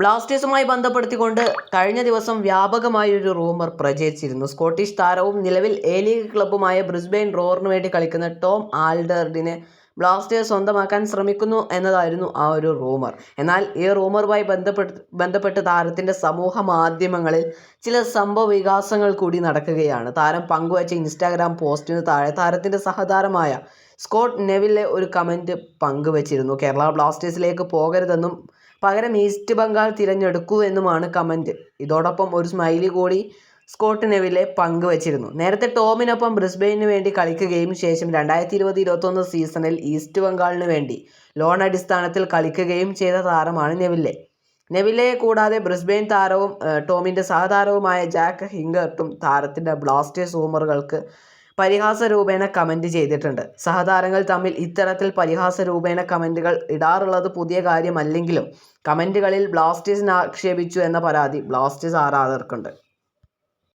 ബ്ലാസ്റ്റേഴ്സുമായി ബന്ധപ്പെടുത്തിക്കൊണ്ട് കഴിഞ്ഞ ദിവസം വ്യാപകമായ ഒരു റൂമർ പ്രചരിച്ചിരുന്നു. സ്കോട്ടിഷ് താരവും നിലവിൽ എ ലീഗ് ക്ലബ്ബുമായ ബ്രിസ്ബെയിൻ റോറിന് വേണ്ടി കളിക്കുന്ന ടോം ആൽഡർഡിനെ ബ്ലാസ്റ്റേഴ്സ് സ്വന്തമാക്കാൻ ശ്രമിക്കുന്നു എന്നതായിരുന്നു ആ ഒരു റൂമർ. എന്നാൽ ഈ റൂമറുമായി ബന്ധപ്പെട്ട് ബന്ധപ്പെട്ട് താരത്തിന്റെ സമൂഹ മാധ്യമങ്ങളിൽ ചില സംഭവ വികാസങ്ങൾ കൂടി നടക്കുകയാണ്. താരം പങ്കുവച്ച ഇൻസ്റ്റാഗ്രാം പോസ്റ്റിന് താഴെ താരത്തിന്റെ സഹതാരമായ സ്കോട്ട് നെവിലെ ഒരു കമന്റ് പങ്കുവച്ചിരുന്നു. കേരള ബ്ലാസ്റ്റേഴ്സിലേക്ക് പോകരുതെന്നും പകരം ഈസ്റ്റ് ബംഗാൾ തിരഞ്ഞെടുക്കൂ എന്നുമാണ് കമന്റ് ഇതോടൊപ്പം ഒരു സ്മൈലി കൂടി സ്കോട്ട് നെവിലെ പങ്കുവച്ചിരുന്നു. നേരത്തെ ടോമിനൊപ്പം ബ്രിസ്ബെയിന് വേണ്ടി കളിക്കുകയും ശേഷം രണ്ടായിരത്തി ഇരുപത് ഇരുപത്തൊന്ന് സീസണിൽ ഈസ്റ്റ് ബംഗാളിന് വേണ്ടി ലോൺ അടിസ്ഥാനത്തിൽ കളിക്കുകയും ചെയ്ത താരമാണ് നെവില്ലെ നെവിലെ കൂടാതെ ബ്രിസ്ബെയിൻ താരവും ടോമിന്റെ സഹതാരവുമായ ജാക്ക് ഹിങ്കർട്ടും താരത്തിന്റെ ബ്ലാസ്റ്റേഴ്സ് റൂമറുകൾക്ക് പരിഹാസ രൂപേണ കമന്റ് ചെയ്തിട്ടുണ്ട്. സഹതാരങ്ങൾ തമ്മിൽ ഇത്തരത്തിൽ പരിഹാസ രൂപേണ കമന്റുകൾ ഇടാറുള്ളത് പുതിയ കാര്യമല്ലെങ്കിലും കമന്റുകളിൽ ബ്ലാസ്റ്റേഴ്സിനെ ആക്ഷേപിച്ചു എന്ന പരാതി ബ്ലാസ്റ്റേഴ്സ് ആരാധകർക്കുണ്ട്.